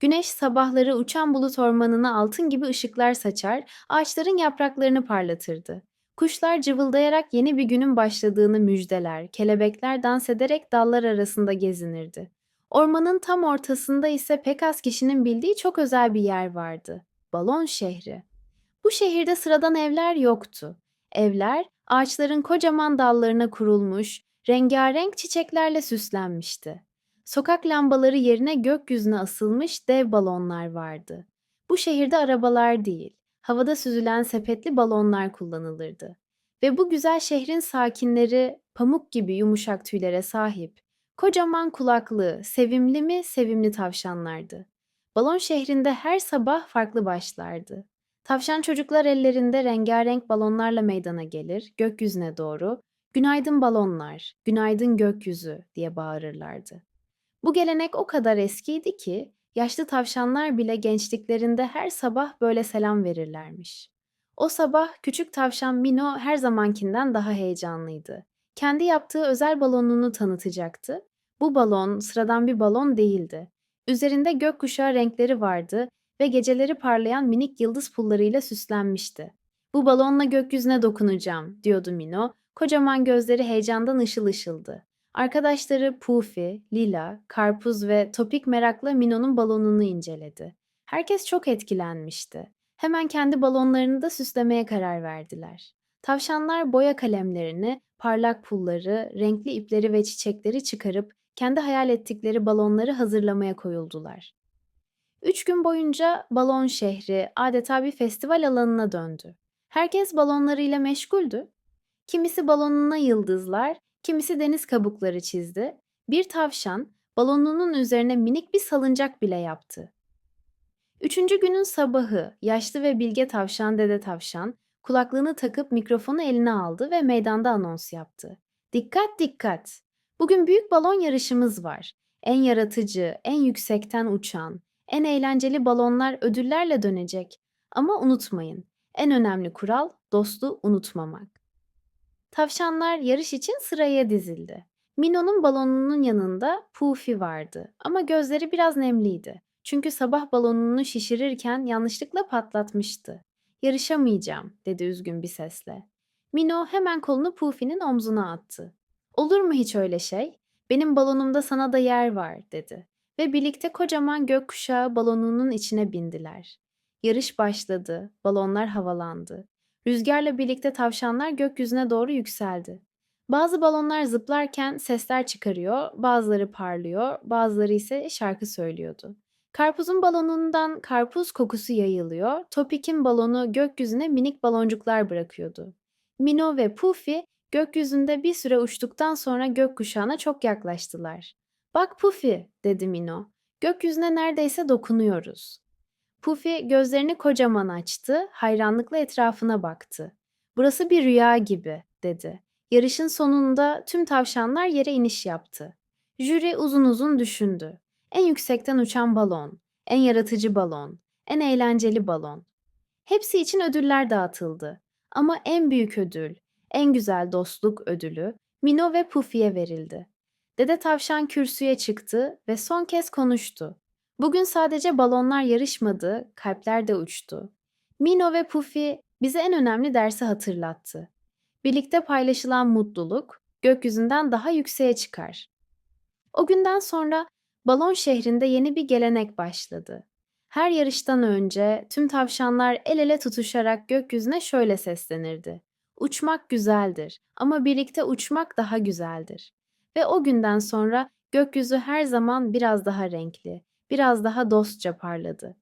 Güneş sabahları uçan bulut ormanına altın gibi ışıklar saçar, ağaçların yapraklarını parlatırdı. Kuşlar cıvıldayarak yeni bir günün başladığını müjdeler, kelebekler dans ederek dallar arasında gezinirdi. Ormanın tam ortasında ise pek az kişinin bildiği çok özel bir yer vardı. Balon şehri. Bu şehirde sıradan evler yoktu. Evler ağaçların kocaman dallarına kurulmuş, rengarenk çiçeklerle süslenmişti. Sokak lambaları yerine gökyüzüne asılmış dev balonlar vardı. Bu şehirde arabalar değil, havada süzülen sepetli balonlar kullanılırdı. Ve bu güzel şehrin sakinleri pamuk gibi yumuşak tüylere sahip, kocaman kulaklı, sevimli mi sevimli tavşanlardı. Balon şehrinde her sabah farklı başlardı. Tavşan çocuklar ellerinde rengarenk balonlarla meydana gelir, gökyüzüne doğru, "Günaydın balonlar, günaydın gökyüzü." diye bağırırlardı. Bu gelenek o kadar eskiydi ki yaşlı tavşanlar bile gençliklerinde her sabah böyle selam verirlermiş. O sabah küçük tavşan Mino her zamankinden daha heyecanlıydı. Kendi yaptığı özel balonunu tanıtacaktı. Bu balon sıradan bir balon değildi. Üzerinde gökkuşağı renkleri vardı ve geceleri parlayan minik yıldız pullarıyla süslenmişti. Bu balonla gökyüzüne dokunacağım, diyordu Mino. Kocaman gözleri heyecandan ışıl ışıldı. Arkadaşları Pufi, Lila, Karpuz ve Topik merakla Mino'nun balonunu inceledi. Herkes çok etkilenmişti. Hemen kendi balonlarını da süslemeye karar verdiler. Tavşanlar boya kalemlerini, parlak pulları, renkli ipleri ve çiçekleri çıkarıp kendi hayal ettikleri balonları hazırlamaya koyuldular. Üç gün boyunca balon şehri adeta bir festival alanına döndü. Herkes balonlarıyla meşguldü. Kimisi balonuna yıldızlar, kimisi deniz kabukları çizdi. Bir tavşan balonunun üzerine minik bir salıncak bile yaptı. Üçüncü günün sabahı yaşlı ve bilge tavşan dede tavşan kulaklığını takıp mikrofonu eline aldı ve meydanda anons yaptı. Dikkat dikkat! Bugün büyük balon yarışımız var. En yaratıcı, en yüksekten uçan, en eğlenceli balonlar ödüllerle dönecek. Ama unutmayın, en önemli kural dostu unutmamak. Tavşanlar yarış için sıraya dizildi. Mino'nun balonunun yanında Pufi vardı ama gözleri biraz nemliydi. Çünkü sabah balonunu şişirirken yanlışlıkla patlatmıştı. Yarışamayacağım, dedi üzgün bir sesle. Mino hemen kolunu Pufi'nin omzuna attı. Olur mu hiç öyle şey? Benim balonumda sana da yer var, dedi. Ve birlikte kocaman gökkuşağı balonunun içine bindiler. Yarış başladı, balonlar havalandı. Rüzgarla birlikte tavşanlar gökyüzüne doğru yükseldi. Bazı balonlar zıplarken sesler çıkarıyor, bazıları parlıyor, bazıları ise şarkı söylüyordu. Karpuzun balonundan karpuz kokusu yayılıyor, Topik'in balonu gökyüzüne minik baloncuklar bırakıyordu. Mino ve Puffy gökyüzünde bir süre uçtuktan sonra gökkuşağına çok yaklaştılar. "Bak Puffy," dedi Mino. "Gökyüzüne neredeyse dokunuyoruz." Puffy gözlerini kocaman açtı, hayranlıkla etrafına baktı. "Burası bir rüya gibi." dedi. Yarışın sonunda tüm tavşanlar yere iniş yaptı. Jüri uzun uzun düşündü. En yüksekten uçan balon, en yaratıcı balon, en eğlenceli balon. Hepsi için ödüller dağıtıldı. Ama en büyük ödül, en güzel dostluk ödülü Mino ve Puffy'ye verildi. Dede tavşan kürsüye çıktı ve son kez konuştu. Bugün sadece balonlar yarışmadı, kalpler de uçtu. Mino ve Puffy bize en önemli dersi hatırlattı. Birlikte paylaşılan mutluluk gökyüzünden daha yükseğe çıkar. O günden sonra balon şehrinde yeni bir gelenek başladı. Her yarıştan önce tüm tavşanlar el ele tutuşarak gökyüzüne şöyle seslenirdi. Uçmak güzeldir ama birlikte uçmak daha güzeldir. Ve o günden sonra gökyüzü her zaman biraz daha renkli, biraz daha dostça parladı.